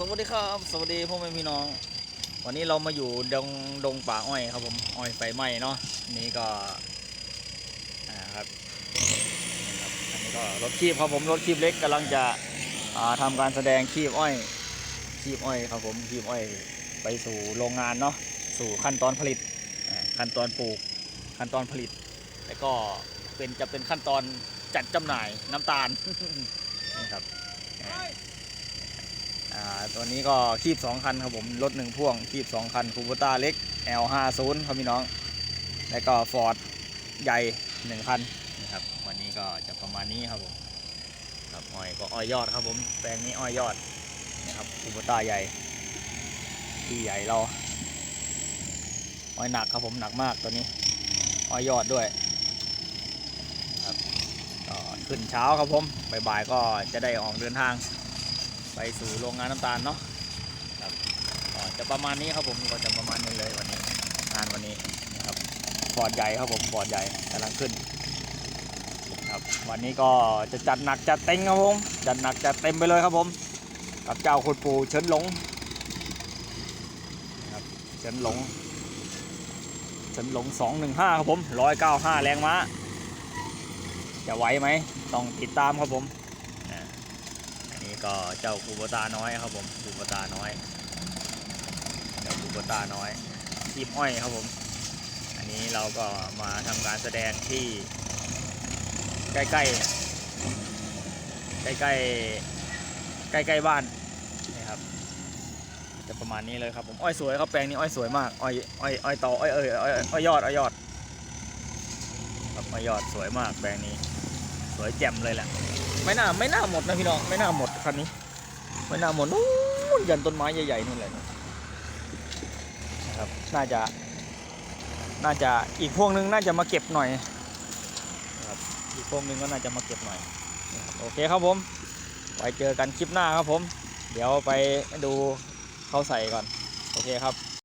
สวัสดีครับสวัสดีพ่อแม่พี่น้อง วันนี้เรามาอยู่ดงดงป่าอ้อยครับผมอ้อยไฟไหม้เนาะนี่ก็อ่าครับนี่ครับอันนี้ก็รถคีบครับผมรถคีบเล็กกำลังจะอ่าทำการแสดงคีบอ้อยคีบอ้อยครับผมคีบอ้อยไปสู่โรงงานเนาะสู่ขั้นตอนผลิตขั้นตอนปลูกขั้นตอนผลิต แล้วก็เป็นจะเป็นขั้นตอนจัดจำหน่ายน้ำตาลนี่ครับ อ่าตัวนี้ก็คีบ2คันครับผมรถหนึ่งพ่วงคีบ2คันคูโบต้าเล็ก L50 ครับพี่น้อง แล้วก็ฟอร์ดใหญ่1คันนะครับวันนี้ก็จะประมาณนี้ครับผมครับอ้อยก็อ้อยยอดครับผมแปลงนี้อ้อยยอดนะครับคูโบต้าใหญ่ที่ใหญ่เราอ้อยหนักครับผมหนักมากตัวนี้อ้อยยอดด้วยก็ขึ้นเช้าครับผมบ่ายๆก็จะได้ออกเดินทาง ไปสู่โรงงานน้ำตาลเนาะครับจะประมาณนี้ครับผมก็จะประมาณนี้เลยวันนี้งานวันนี้นะครับฟอดใหญ่ครับผมฟอดใหญ่กำลังขึ้นครับวันนี้ก็จะจัดหนักจัดเต็งครับผมจัดหนักจัดเต็มไปเลยครับผม กับเจ้าคุณปู่เฉินหลงครับเฉินหลงเฉินหลง215ครับผม195แรงม้าจะไหวไหมต้องติดตามครับผม ก็เจ้าคูโบตาน้อยครับผมคูโบตาน้อยเจ้าคูโบตาน้อยทีมอ้อยครับผม อันนี้เราก็มาทำการแสดงที่ใกล้ๆ ใกล้ๆ ใกล้ๆบ้านนี่ครับจะประมาณนี้เลยครับผมอ้อยสวยครับแปลงนี้อ้อยสวยมากอ้อยอ้อยอ้อยต่ออ้อยเอ้ยอ้อยอ้อยยอดอ้อยยอดครับอ้อยยอดสวยมากแปลงนี้ สวยแจ่มเลยแหละ ไม่น่าไม่น่าหมดนะพี่น้องไม่น่าหมดคันนี้ ไม่น่าหมดนู้นยันต้นไม้ใหญ่ๆนู่นเลยนะครับน่าจะ น่าจะอีกพวงหนึงน่าจะมาเก็บหน่อยครับอีกพวงหนึงก็น่าจะมาเก็บหน่อยโอเคครับผมไว้เจอกันคลิปหน้าครับผม เดี๋ยวไปดูเขาใส่ก่อน โอเคครับ